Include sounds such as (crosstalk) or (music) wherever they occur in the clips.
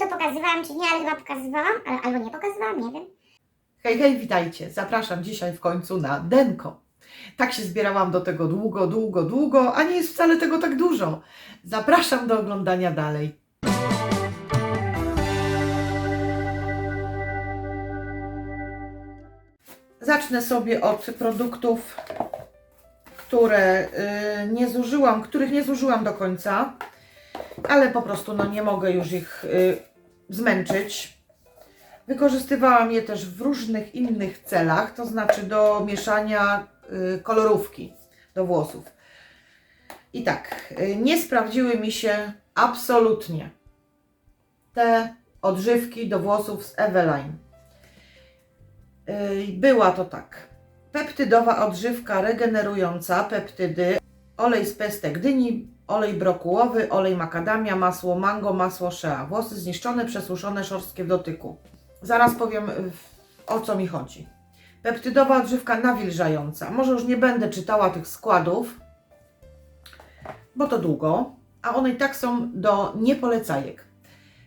to pokazywałam, czy nie, ale chyba pokazywałam, albo nie pokazywałam, nie wiem. Hej, hej, witajcie. Zapraszam dzisiaj w końcu na Denko. Tak się zbierałam do tego długo, długo, długo, a nie jest wcale tego tak dużo. Zapraszam do oglądania dalej. Zacznę sobie od produktów, które y, nie zużyłam, których nie zużyłam do końca, ale po prostu no, nie mogę już ich y, zmęczyć. Wykorzystywałam je też w różnych innych celach, to znaczy do mieszania y, kolorówki do włosów. I tak, y, nie sprawdziły mi się absolutnie te odżywki do włosów z Eveline. Y, Była to tak. Peptydowa odżywka regenerująca, peptydy, olej z pestek dyni, olej brokułowy, olej makadamia, masło mango, masło shea. Włosy zniszczone, przesuszone, szorstkie w dotyku. Zaraz powiem y, o co mi chodzi. Peptydowa odżywka nawilżająca. Może już nie będę czytała tych składów, bo to długo, a one i tak są do niepolecajek.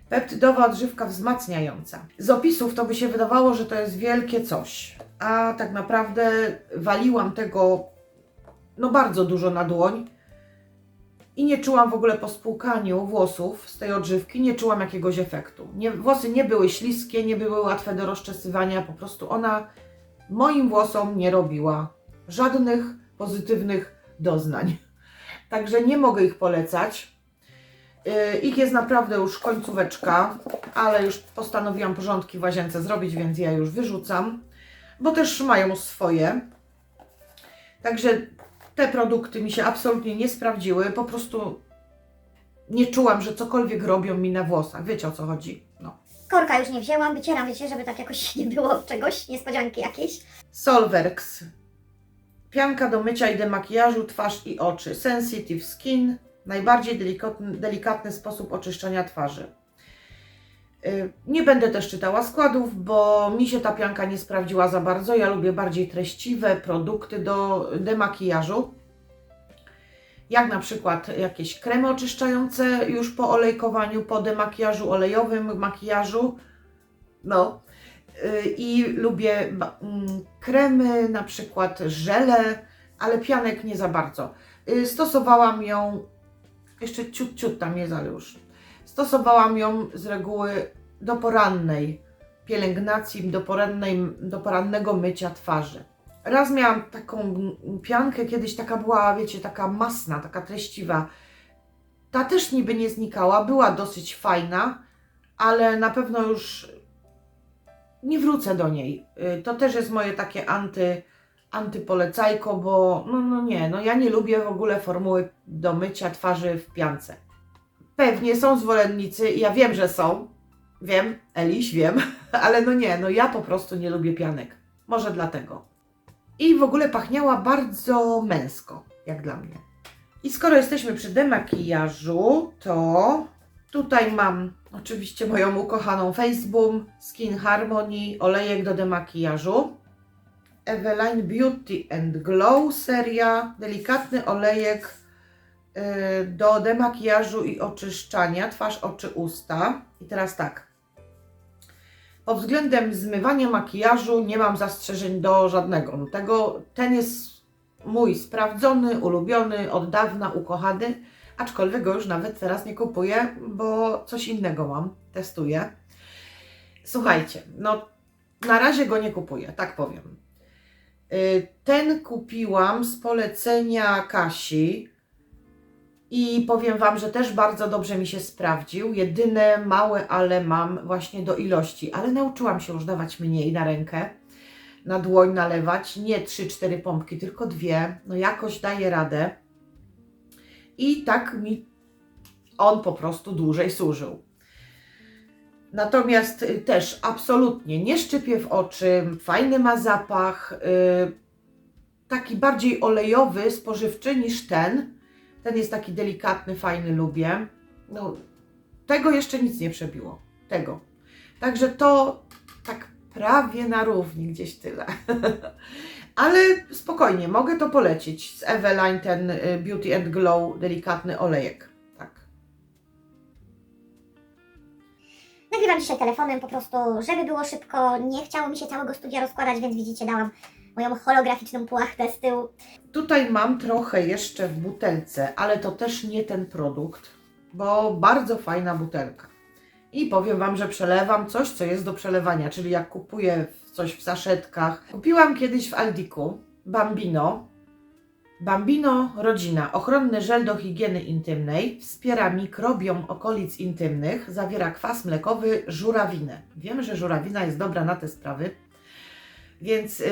Peptydowa odżywka wzmacniająca. Z opisów to by się wydawało, że to jest wielkie coś, a tak naprawdę waliłam tego no bardzo dużo na dłoń i nie czułam w ogóle po spłukaniu włosów z tej odżywki, nie czułam jakiegoś efektu. Nie, włosy nie były śliskie, nie były łatwe do rozczesywania, po prostu ona moim włosom nie robiła żadnych pozytywnych doznań. (laughs) Także nie mogę ich polecać. Yy, Ich jest naprawdę już końcóweczka, ale już postanowiłam porządki w łazience zrobić, więc ja już wyrzucam, bo też mają swoje. Także te produkty mi się absolutnie nie sprawdziły. Po prostu nie czułam, że cokolwiek robią mi na włosach. Wiecie o co chodzi? No. Korka już nie wzięłam, wycieram, wiecie, żeby tak jakoś (laughs) nie było czegoś, niespodzianki jakiejś. Solwerx. Pianka do mycia i demakijażu twarz i oczy. Sensitive Skin. Najbardziej delikatny, delikatny sposób oczyszczania twarzy. Y, Nie będę też czytała składów, bo mi się ta pianka nie sprawdziła za bardzo. Ja lubię bardziej treściwe produkty do demakijażu. Jak na przykład jakieś kremy oczyszczające już po olejkowaniu, po demakijażu olejowym, makijażu. No, Y, i lubię mm, kremy, na przykład żele, ale pianek nie za bardzo. Y, Stosowałam ją, jeszcze ciut, ciut tam jest, ale już. Stosowałam ją z reguły do porannej pielęgnacji, do, porannej, do porannego mycia twarzy. Raz miałam taką piankę, kiedyś taka była, wiecie, taka masna, taka treściwa. Ta też niby nie znikała, była dosyć fajna, ale na pewno już nie wrócę do niej. Y, To też jest moje takie anty, antypolecajko, bo no, no nie, no ja nie lubię w ogóle formuły do mycia twarzy w piance. Pewnie są zwolennicy, i ja wiem, że są, wiem, Eliś, wiem, (laughs) ale no nie, no ja po prostu nie lubię pianek. Może dlatego. I w ogóle pachniała bardzo męsko, jak dla mnie. I skoro jesteśmy przy demakijażu, to Tutaj mam oczywiście moją ukochaną Faceboom, Skin Harmony, olejek do demakijażu. Eveline Beauty and Glow seria, delikatny olejek do demakijażu i oczyszczania, twarz, oczy, usta. I teraz tak. Pod względem zmywania makijażu nie mam zastrzeżeń do żadnego. No tego, ten jest mój sprawdzony, ulubiony, od dawna ukochany aczkolwiek go już nawet teraz nie kupuję, bo coś innego mam, testuję. Słuchajcie, no na razie go nie kupuję, tak powiem. Y, Ten kupiłam z polecenia Kasi i powiem Wam, że też bardzo dobrze mi się sprawdził. Jedyne małe, ale mam właśnie do ilości, ale nauczyłam się już dawać mniej na rękę, na dłoń nalewać, nie 3-4 pompki, tylko dwie. No jakoś daję radę. I tak mi on po prostu dłużej służył. Natomiast y, też absolutnie nie szczypie w oczy, fajny ma zapach, y, taki bardziej olejowy, spożywczy niż ten. Ten jest taki delikatny, fajny, lubię. No, tego jeszcze nic nie przebiło. Tego. Także to tak prawie na równi, gdzieś tyle. (laughs) Ale spokojnie, mogę to polecić. Z Eveline ten y, Beauty and Glow delikatny olejek. Tak. Nagrywam dzisiaj telefonem po prostu, żeby było szybko. Nie chciało mi się całego studia rozkładać, więc widzicie, dałam moją holograficzną płachtę z tyłu. Tutaj mam trochę jeszcze w butelce, ale to też nie ten produkt, bo bardzo fajna butelka. I powiem Wam, że przelewam coś, co jest do przelewania, czyli jak kupuję coś w saszetkach. Kupiłam kiedyś w Aldiku Bambino. Bambino Rodzina. Ochronny żel do higieny intymnej. Wspiera mikrobiom okolic intymnych. Zawiera kwas mlekowy, żurawinę. Wiemy, że żurawina jest dobra na te sprawy. Więc yy,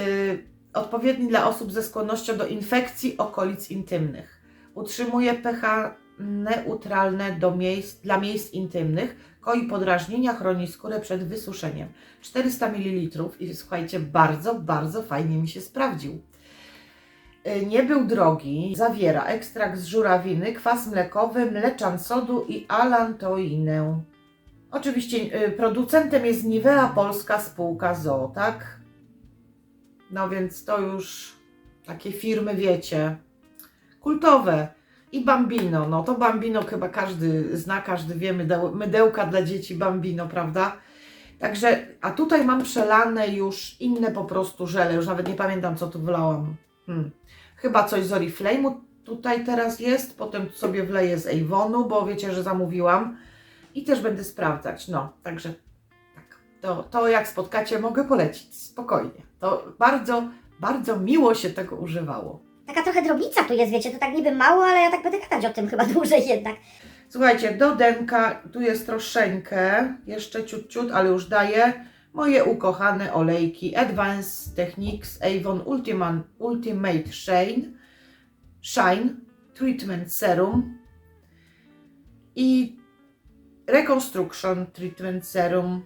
odpowiedni dla osób ze skłonnością do infekcji okolic intymnych. Utrzymuje pH neutralne do miejsc, dla miejsc intymnych, koi podrażnienia, chroni skórę przed wysuszeniem. 400 ml i słuchajcie, bardzo, bardzo fajnie mi się sprawdził. Y, Nie był drogi, zawiera ekstrakt z żurawiny, kwas mlekowy, mleczan sodu i alantoinę. Oczywiście y, producentem jest Nivea Polska Spółka ZOO, tak? No więc to już takie firmy, wiecie, kultowe. I Bambino, no to Bambino chyba każdy zna, każdy wie, mydeł, mydełka dla dzieci Bambino, prawda? Także, a tutaj mam przelane już inne po prostu żele, już nawet nie pamiętam co tu wlałam. Hmm. Chyba coś z Oriflame'u tutaj teraz jest, potem sobie wleję z Avonu, bo wiecie, że zamówiłam i też będę sprawdzać, no, także tak, to, to jak spotkacie mogę polecić, spokojnie. To bardzo, bardzo miło się tego używało. Taka trochę drobnica tu jest, wiecie, to tak niby mało, ale ja tak będę gadać o tym chyba (laughs) dłużej jednak. Słuchajcie, do denka tu jest troszeczkę, jeszcze ciut, ciut, ale już daję moje ukochane olejki Advanced Techniques Avon Ultimate, Ultimate Shine, Shine Treatment Serum i Reconstruction Treatment Serum.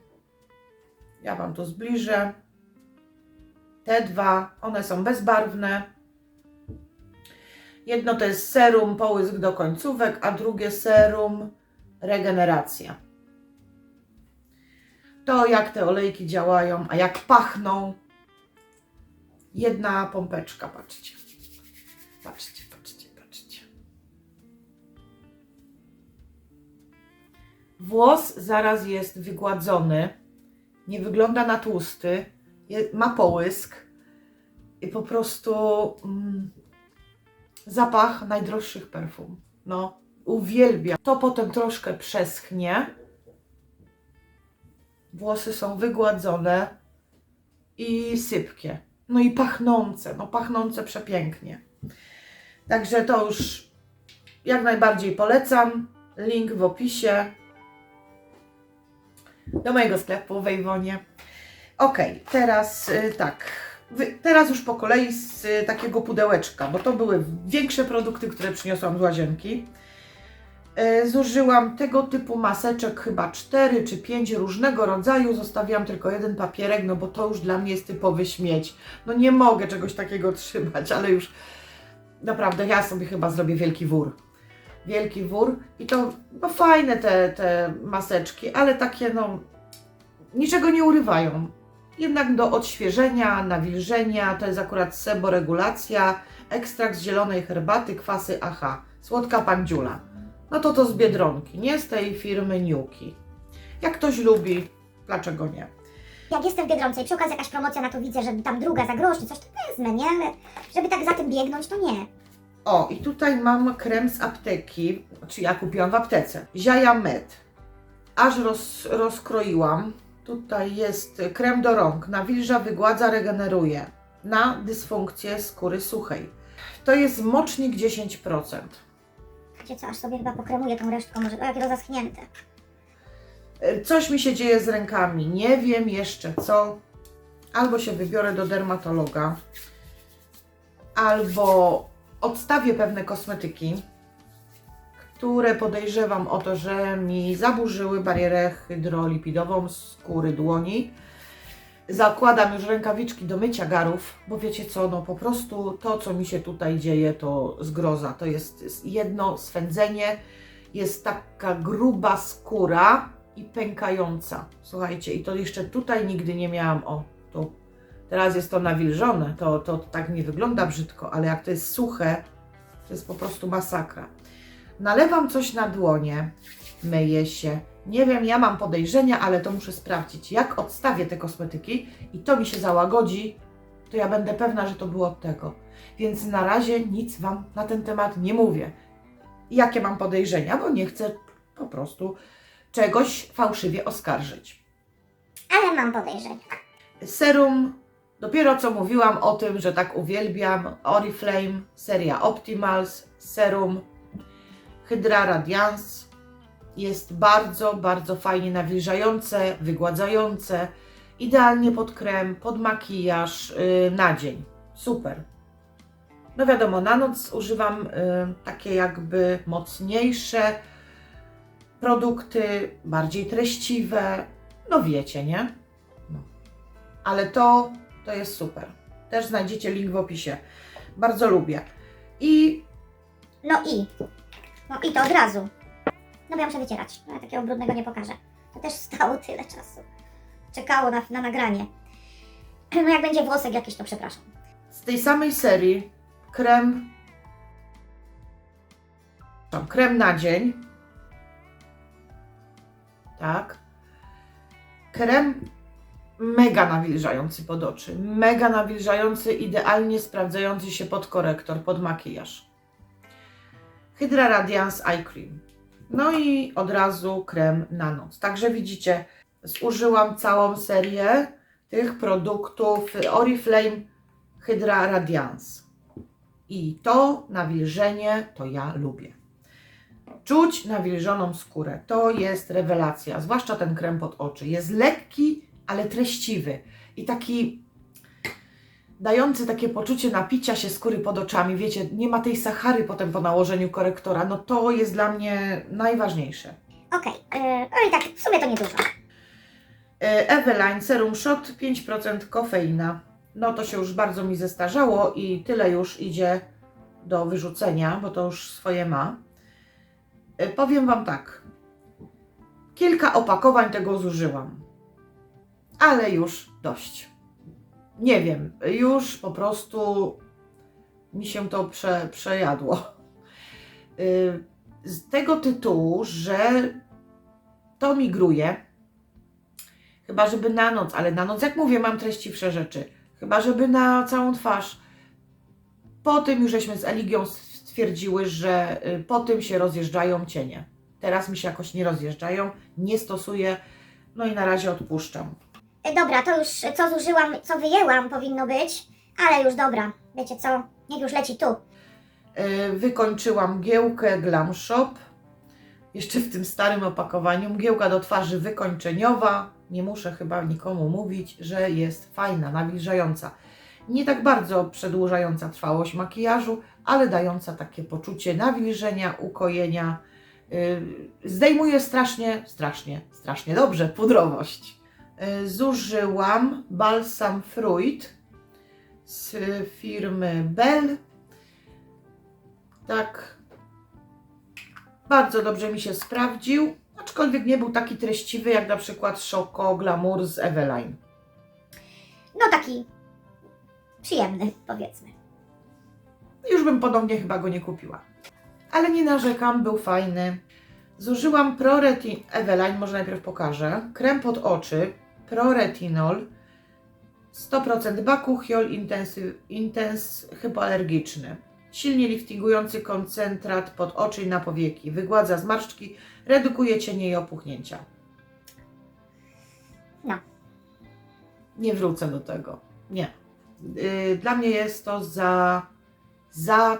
Ja Wam to zbliżę. Te dwa, one są bezbarwne. Jedno to jest serum połysk do końcówek, a drugie serum regeneracja. To jak te olejki działają, a jak pachną. Jedna pompeczka, patrzcie. Patrzcie, patrzcie, patrzcie. Włos zaraz jest wygładzony. Nie wygląda na tłusty. Ma połysk. I po prostu mm, zapach najdroższych perfum. No, uwielbiam. To potem troszkę przeschnie. Włosy są wygładzone i sypkie. No i pachnące, no pachnące przepięknie. Także to już jak najbardziej polecam. Link w opisie do mojego sklepu w Ejwonie. Ok, teraz y, tak. Teraz już po kolei z y, takiego pudełeczka, bo to były większe produkty, które przyniosłam z łazienki. Y, zużyłam tego typu maseczek, chyba 4 czy 5 różnego rodzaju. Zostawiłam tylko jeden papierek, no bo to już dla mnie jest typowy śmieć. No nie mogę czegoś takiego trzymać, ale już naprawdę ja sobie chyba zrobię wielki wór. Wielki wór i to no fajne te, te maseczki, ale takie no niczego nie urywają. Jednak do odświeżenia, nawilżenia, to jest akurat seboregulacja, ekstrakt z zielonej herbaty, kwasy AHA, słodka pandziula. No to to z Biedronki, nie z tej firmy Niuki. Jak ktoś lubi, dlaczego nie? Jak jestem w Biedronce i przy okazji jakaś promocja na to widzę, że tam druga za grosz czy coś, to wezmę, nie? Ale żeby tak za tym biegnąć, to nie. O, i tutaj mam krem z apteki, czy ja kupiłam w aptece. Ziaja Med. Aż roz, rozkroiłam. Tutaj jest krem do rąk. Nawilża, wygładza, regeneruje. Na dysfunkcję skóry suchej. To jest mocznik 10%. Wiecie co, aż sobie chyba pokremuję tą resztką, może, jakie to zaschnięte. Coś mi się dzieje z rękami. Nie wiem jeszcze co. Albo się wybiorę do dermatologa, albo odstawię pewne kosmetyki, które podejrzewam o to, że mi zaburzyły barierę hydrolipidową skóry dłoni. Zakładam już rękawiczki do mycia garów, bo wiecie co, no po prostu to, co mi się tutaj dzieje, to zgroza. To jest jedno swędzenie, jest taka gruba skóra i pękająca. Słuchajcie, i to jeszcze tutaj nigdy nie miałam. O, tu. Teraz jest to nawilżone, to, to tak nie wygląda brzydko, ale jak to jest suche, to jest po prostu masakra. Nalewam coś na dłonie, myję się Nie wiem, ja mam podejrzenia, ale to muszę sprawdzić. Jak odstawię te kosmetyki i to mi się załagodzi, to ja będę pewna, że to było od tego. Więc na razie nic Wam na ten temat nie mówię. Jakie mam podejrzenia, bo nie chcę po prostu czegoś fałszywie oskarżyć. Ale mam podejrzenia. Serum, dopiero co mówiłam o tym, że tak uwielbiam Oriflame, seria Optimals, serum Hydra Radiance. Jest bardzo, bardzo fajnie nawilżające, wygładzające, idealnie pod krem, pod makijaż, yy, na dzień. Super. No wiadomo, na noc używam yy, takie jakby mocniejsze produkty, bardziej treściwe. No wiecie, nie? ale to, to jest super. Też znajdziecie link w opisie. Bardzo lubię. I No i. No i to od razu. No bo ja muszę wycierać. No ja takiego brudnego nie pokażę. To też stało (laughs) tyle czasu. Czekało na, na nagranie. (clears throat) No jak będzie włosek jakiś, to przepraszam. z tej samej serii krem krem na dzień. Tak. Krem mega nawilżający pod oczy. Mega nawilżający, idealnie sprawdzający się pod korektor, pod makijaż. Hydra Radiance Eye Cream. No i od razu krem na noc. Także widzicie, zużyłam całą serię tych produktów Oriflame Hydra Radiance. I to nawilżenie to ja lubię. Czuć nawilżoną skórę to jest rewelacja, zwłaszcza ten krem pod oczy. Jest lekki, ale treściwy i taki dający takie poczucie napicia się skóry pod oczami. Wiecie, nie ma tej sachary potem po nałożeniu korektora. No to jest dla mnie najważniejsze. Okej, yy, no i tak, w sumie to niedużo. E, Eveline Serum Shot 5% kofeina. No to się już bardzo mi zestarzało i tyle już idzie do wyrzucenia, bo to już swoje ma. E, Powiem Wam tak. Kilka opakowań tego zużyłam. Ale już dość. Nie wiem, już po prostu mi się to prze, przejadło. Y, Z tego tytułu, że to migruje. Chyba, żeby na noc, ale na noc, jak mówię, mam treściwsze rzeczy. Chyba, żeby na całą twarz. Po tym już żeśmy z Eligią stwierdziły, że y, po tym się rozjeżdżają cienie. Teraz mi się jakoś nie rozjeżdżają, nie stosuję, no i na razie odpuszczam. Yy, dobra, to już co zużyłam, co wyjęłam powinno być. Ale już dobra. Wiecie co? Niech już leci tu. Y, Wykończyłam mgiełkę Glam Shop. Jeszcze w tym starym opakowaniu. Mgiełka do twarzy wykończeniowa. Nie muszę chyba nikomu mówić, że jest fajna, nawilżająca. Nie tak bardzo przedłużająca trwałość makijażu, ale dająca takie poczucie nawilżenia, ukojenia. Y, Zdejmuje strasznie, strasznie, strasznie dobrze pudrowość. Y, Zużyłam balsam Fruit z firmy Bell. Tak. Bardzo dobrze mi się sprawdził, aczkolwiek nie był taki treściwy jak na przykład Choco Glamour z Eveline. No taki przyjemny, powiedzmy. Już bym ponownie chyba go nie kupiła. Ale nie narzekam, był fajny. Zużyłam ProRetin... Eveline, może najpierw pokażę. Krem pod oczy, ProRetinol, 100% bakuchiol intensyw, intens hypoalergiczny. Silnie liftingujący koncentrat pod oczy i na powieki. Wygładza zmarszczki, redukuje cienie i opuchnięcia. No. Nie wrócę do tego. Nie. Yy, Dla mnie jest to za, za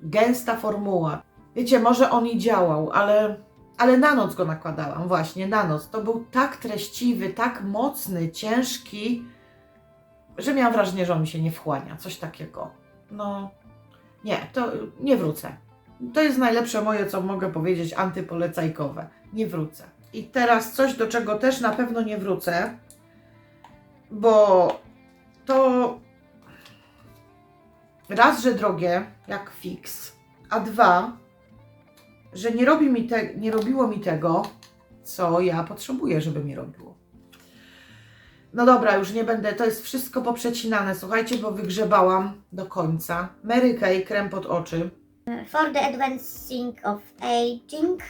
gęsta formuła. Wiecie, może on i działał, ale, ale na noc go nakładałam, właśnie na noc. To był tak treściwy, tak mocny, ciężki, że miałam wrażenie, że on mi się nie wchłania. Coś takiego. No, nie, to nie wrócę. To jest najlepsze moje, co mogę powiedzieć, antypolecajkowe. Nie wrócę. I teraz coś, do czego też na pewno nie wrócę, bo to raz, że drogie, jak fix, a dwa, że nie, robi mi te, nie robiło mi tego, co ja potrzebuję, żeby mi robiło. No dobra, już nie będę, to jest wszystko poprzecinane, słuchajcie, bo wygrzebałam do końca. Mary Kay, krem pod oczy. For the advancing of aging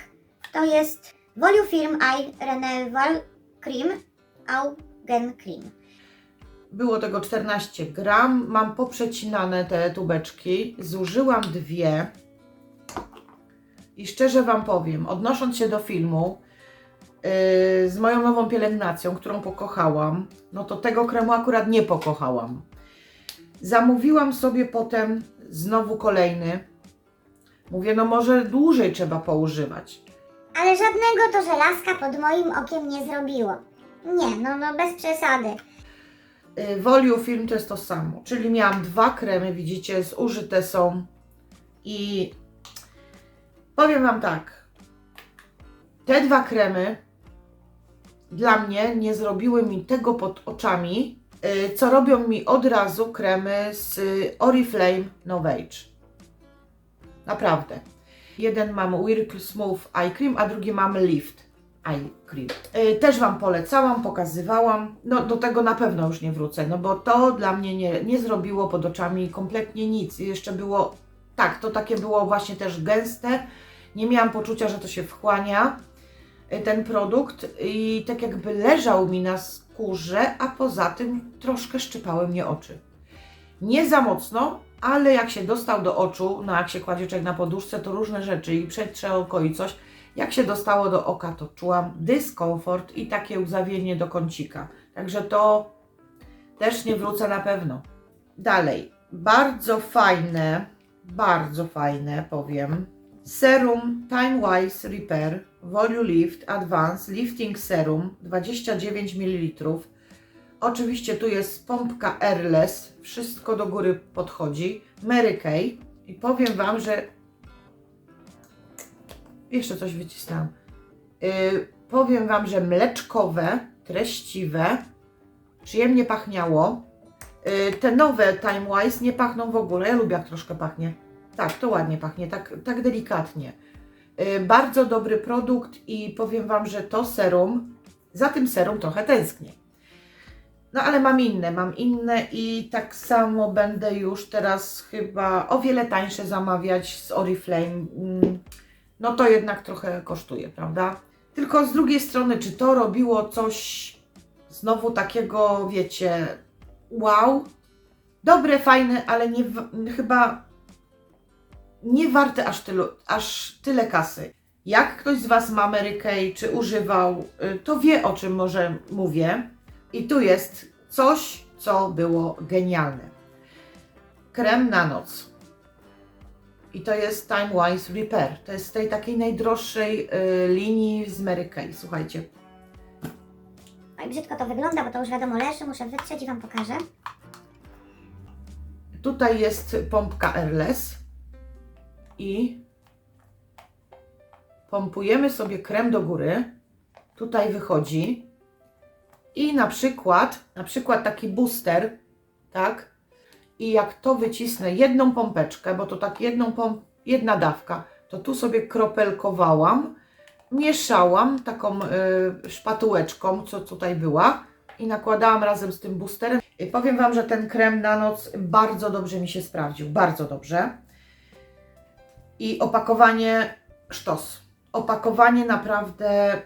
to jest Volume Film Eye Renewal Cream Augen Cream. Było tego 14 gram. Mam poprzecinane te tubeczki. Zużyłam dwie. I szczerze Wam powiem, odnosząc się do filmu yy, z moją nową pielęgnacją, którą pokochałam, no to tego kremu akurat nie pokochałam. Zamówiłam sobie potem znowu kolejny. Mówię, no może dłużej trzeba poużywać. Ale żadnego to żelazka pod moim okiem nie zrobiło. Nie, no, no bez przesady. Y, Volue Film to jest to samo. Czyli miałam dwa kremy, widzicie, zużyte są. I powiem Wam tak. Te dwa kremy dla mnie nie zrobiły mi tego pod oczami, y, co robią mi od razu kremy z Oriflame Novage. Naprawdę. Jeden mam Whirlpool Smooth Eye Cream, a drugi mam Lift Eye Cream. Y, Też Wam polecałam, pokazywałam. No do tego na pewno już nie wrócę, no bo to dla mnie nie, nie zrobiło pod oczami kompletnie nic. Jeszcze było, tak, to takie było właśnie też gęste. Nie miałam poczucia, że to się wchłania, y, ten produkt. I tak jakby leżał mi na skórze, a poza tym troszkę szczypały mnie oczy. Nie za mocno, ale jak się dostał do oczu, no jak się kładzie człowiek na poduszce, to różne rzeczy i przetrze oko i coś. Jak się dostało do oka, to czułam dyskomfort i takie łzawienie do kącika. Także to też nie wrócę na pewno. Dalej, bardzo fajne, bardzo fajne powiem. Serum Time Wise Repair Volume Lift Advance Lifting Serum 29 ml. Oczywiście tu jest pompka Airless, wszystko do góry podchodzi. Mary Kay i powiem Wam, że jeszcze coś wycisnęłam. Yy, powiem Wam, że mleczkowe, treściwe, przyjemnie pachniało. Yy, te nowe Time Wise nie pachną w ogóle. Ja lubię jak troszkę pachnie. Tak, to ładnie pachnie, tak, tak delikatnie. Yy, bardzo dobry produkt i powiem Wam, że to serum, za tym serum trochę tęsknię. No ale mam inne, mam inne i tak samo będę już teraz chyba o wiele tańsze zamawiać z Oriflame. Mm, No to jednak trochę kosztuje, prawda? Tylko z drugiej strony, czy to robiło coś znowu takiego, wiecie, wow? Dobre, fajne, ale nie, chyba nie warte aż, tylu, aż tyle kasy. Jak ktoś z Was ma Mary Kay, czy używał, y, to wie o czym może mówię. I tu jest coś, co było genialne. Krem na noc. I to jest Time Wise Repair. To jest z tej takiej najdroższej y, linii z Mary Kay. Słuchajcie. Oj, brzydko to wygląda, bo to już wiadomo leży. Muszę wytrzeć i Wam pokażę. Tutaj jest pompka Airless i pompujemy sobie krem do góry. Tutaj wychodzi i na przykład, na przykład taki booster, tak? I jak to wycisnę jedną pompeczkę, bo to tak jedną pomp, jedna dawka, to tu sobie kropelkowałam, mieszałam taką y, szpatułeczką, co tutaj była i nakładałam razem z tym boosterem. I powiem Wam, że ten krem na noc bardzo dobrze mi się sprawdził, bardzo dobrze. I opakowanie sztos. Opakowanie naprawdę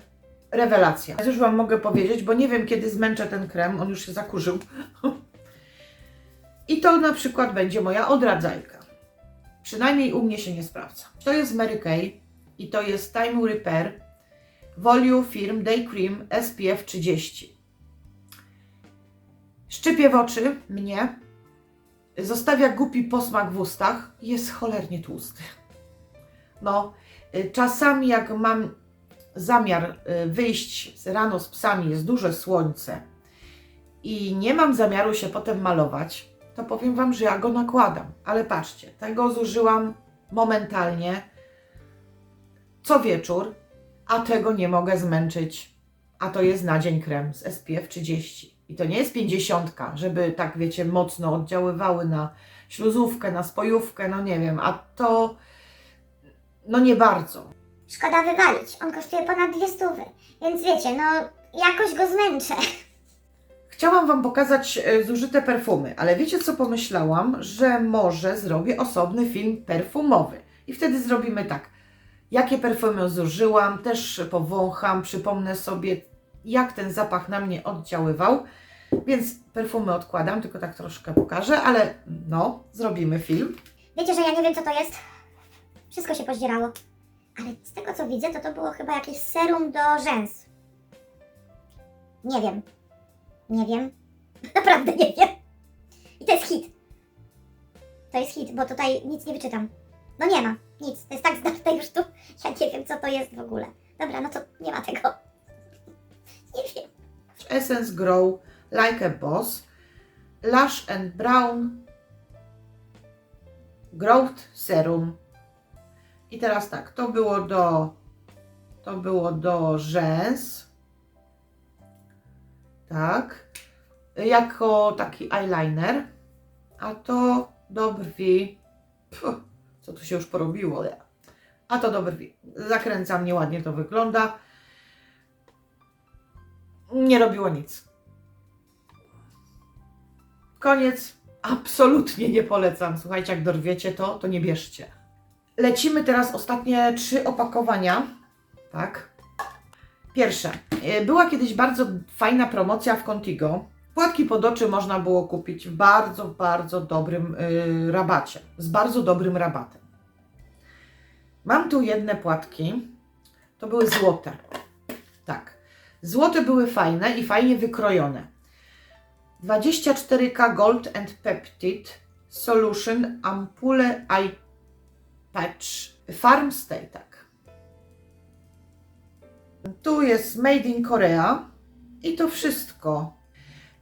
rewelacja. Ja już Wam mogę powiedzieć, bo nie wiem kiedy zmęczę ten krem, on już się zakurzył. (laughs) I to na przykład będzie moja odradzajka. Przynajmniej u mnie się nie sprawdza. To jest Mary Kay i to jest Time Repair Volume Firm Day Cream SPF 30. Szczypie w oczy mnie, zostawia głupi posmak w ustach, jest cholernie tłusty. No, y, czasami jak mam zamiar y, wyjść rano z psami, jest duże słońce i nie mam zamiaru się potem malować, to powiem Wam, że ja go nakładam. Ale patrzcie, tego zużyłam momentalnie co wieczór, a tego nie mogę zmęczyć. A to jest na dzień krem z SPF 30. I to nie jest 50, żeby tak wiecie, mocno oddziaływały na śluzówkę, na spojówkę, no nie wiem, a to no nie bardzo. Szkoda wywalić. On kosztuje ponad dwie stówy. Więc wiecie, no jakoś go zmęczę. Chciałam Wam pokazać e, zużyte perfumy, ale wiecie co pomyślałam? Że może zrobię osobny film perfumowy. I wtedy zrobimy tak. jakie perfumy zużyłam, też powącham, przypomnę sobie, jak ten zapach na mnie oddziaływał. Więc perfumy odkładam, tylko tak troszkę pokażę, ale no, zrobimy film. Wiecie, że ja nie wiem, co to jest? Wszystko się pozdzierało. Ale z tego, co widzę, to to było chyba jakieś serum do rzęs. Nie wiem. Nie wiem. (laughs) Naprawdę nie wiem. I to jest hit. To jest hit, bo tutaj nic nie wyczytam. No nie ma. Nic. To jest tak zdarte już tu. Ja nie wiem, co to jest w ogóle. Dobra, no to nie ma tego. (laughs) Nie wiem. Essence Grow Like a Boss, Lush and Brown Growth Serum. I teraz tak, to było do to było do rzęs. Tak. Jako taki eyeliner. A to do brwi. Puh, co tu się już porobiło? A to do brwi. Zakręcam, nieładnie to wygląda. Nie robiło nic. Koniec. Absolutnie nie polecam. Słuchajcie, jak dorwiecie to, to nie bierzcie. Lecimy teraz ostatnie trzy opakowania. Tak. Pierwsze. E, Była kiedyś bardzo fajna promocja w Contigo. Płatki pod oczy można było kupić w bardzo, bardzo dobrym y, rabacie. Z bardzo dobrym rabatem. Mam tu jedne płatki. To były złote. Tak. Złote były fajne i fajnie wykrojone. 24K Gold and Peptide Solution Ampule Eye Patch Farm Stay, tak. Tu jest Made in Korea i to wszystko.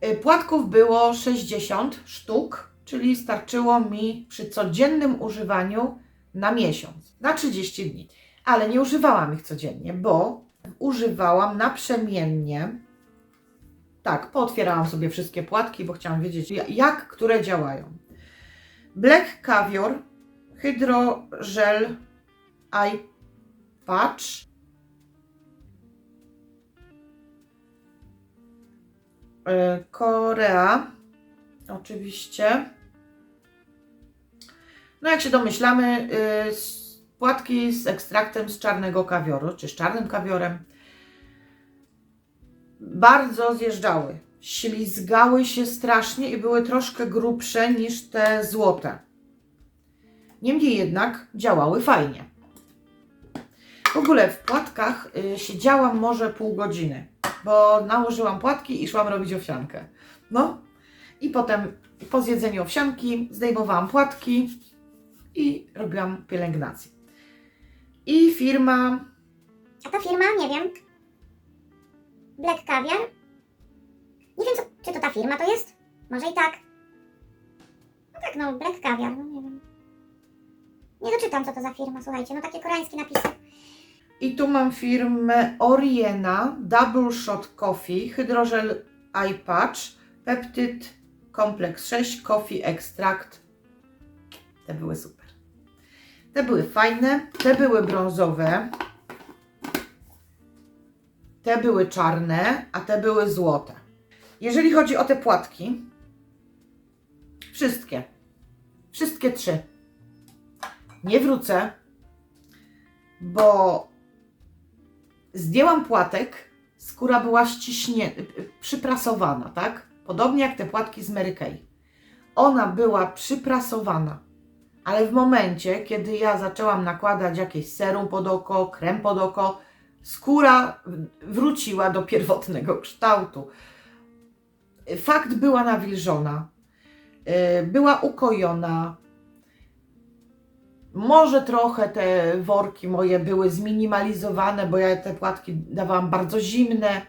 Y, Płatków było 60 sztuk, czyli starczyło mi przy codziennym używaniu na miesiąc, na 30 dni. Ale nie używałam ich codziennie, bo używałam naprzemiennie. Tak, pootwierałam sobie wszystkie płatki, bo chciałam wiedzieć, ja- jak które działają. Black Caviar, Hydrogel Eye Patch, E, Korea, oczywiście. No jak się domyślamy, y, płatki z ekstraktem z czarnego kawioru, czy z czarnym kawiorem, bardzo zjeżdżały. Ślizgały się strasznie i były troszkę grubsze niż te złote. Niemniej jednak działały fajnie. W ogóle w płatkach y, siedziałam może pół godziny, bo nałożyłam płatki i szłam robić owsiankę. No i potem po zjedzeniu owsianki zdejmowałam płatki i robiłam pielęgnację. I firma A ta firma, nie wiem. Black Caviar? Nie wiem, co, czy to ta firma to jest? Może i tak. No tak, no, Black Caviar, no nie wiem. Nie doczytam, co to za firma, słuchajcie, no takie koreańskie napisy. I tu mam firmę Oriena Double Shot Coffee, Hydrogel Eye Patch, Peptid Complex 6, Coffee Extract. Te były super. Te były fajne, te były brązowe, te były czarne, a te były złote. Jeżeli chodzi o te płatki, wszystkie, wszystkie trzy, nie wrócę, bo zdjęłam płatek, skóra była ściśnie, przyprasowana, tak? Podobnie jak te płatki z Mary Kay. Ona była przyprasowana, ale w momencie, kiedy ja zaczęłam nakładać jakieś serum pod oko, krem pod oko, skóra wróciła do pierwotnego kształtu. Fakt była nawilżona, yy, była ukojona, może trochę te worki moje były zminimalizowane, bo ja te płatki dawałam bardzo zimne,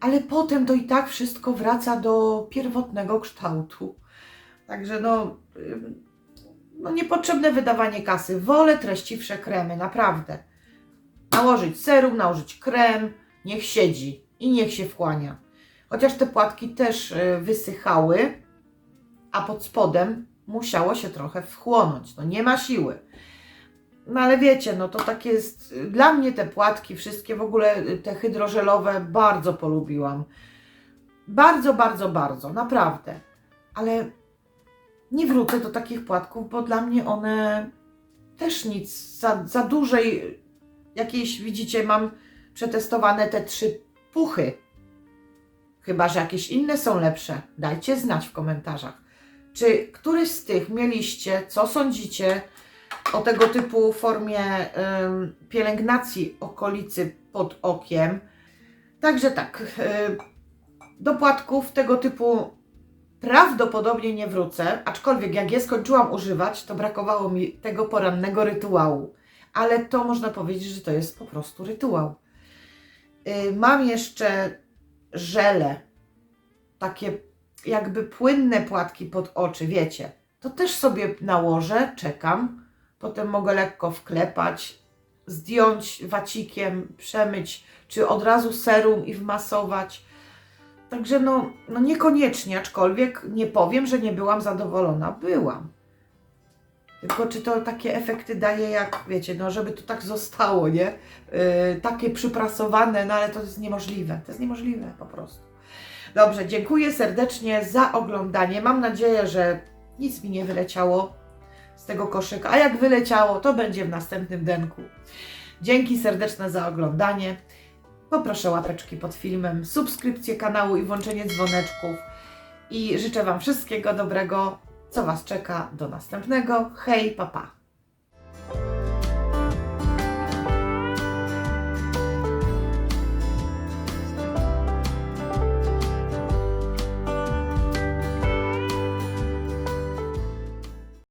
ale potem to i tak wszystko wraca do pierwotnego kształtu. Także no, ym, no niepotrzebne wydawanie kasy. Wolę treściwsze kremy, naprawdę. Nałożyć serum, nałożyć krem, niech siedzi i niech się wchłania. Chociaż te płatki też y, wysychały, a pod spodem musiało się trochę wchłonąć. No nie ma siły. No ale wiecie, no to tak jest. Dla mnie te płatki, wszystkie w ogóle y, te hydrożelowe bardzo polubiłam. Bardzo, bardzo, bardzo, naprawdę. Ale nie wrócę do takich płatków, bo dla mnie one też nic za, za dużej jakieś, widzicie, mam przetestowane te trzy puchy. Chyba, że jakieś inne są lepsze. Dajcie znać w komentarzach. Czy któryś z tych mieliście, co sądzicie o tego typu formie em, pielęgnacji okolicy pod okiem? Także tak, y, do płatków tego typu prawdopodobnie nie wrócę, aczkolwiek jak je skończyłam używać, to brakowało mi tego porannego rytuału. Ale to można powiedzieć, że to jest po prostu rytuał. Y, Mam jeszcze żele, takie jakby płynne płatki pod oczy, wiecie. To też sobie nałożę, czekam. Potem mogę lekko wklepać, zdjąć wacikiem, przemyć, czy od razu serum i wmasować. Także no, no niekoniecznie, aczkolwiek nie powiem, że nie byłam zadowolona. Byłam. Tylko czy to takie efekty daje, jak wiecie, no żeby to tak zostało, nie? Yy, takie przyprasowane, no ale to jest niemożliwe. To jest niemożliwe po prostu. Dobrze, dziękuję serdecznie za oglądanie. Mam nadzieję, że nic mi nie wyleciało z tego koszyka, a jak wyleciało, to będzie w następnym denku. Dzięki serdeczne za oglądanie. Poproszę łapeczki pod filmem, subskrypcję kanału i włączenie dzwoneczków. I życzę Wam wszystkiego dobrego, co Was czeka do następnego. Hej, papa! Pa.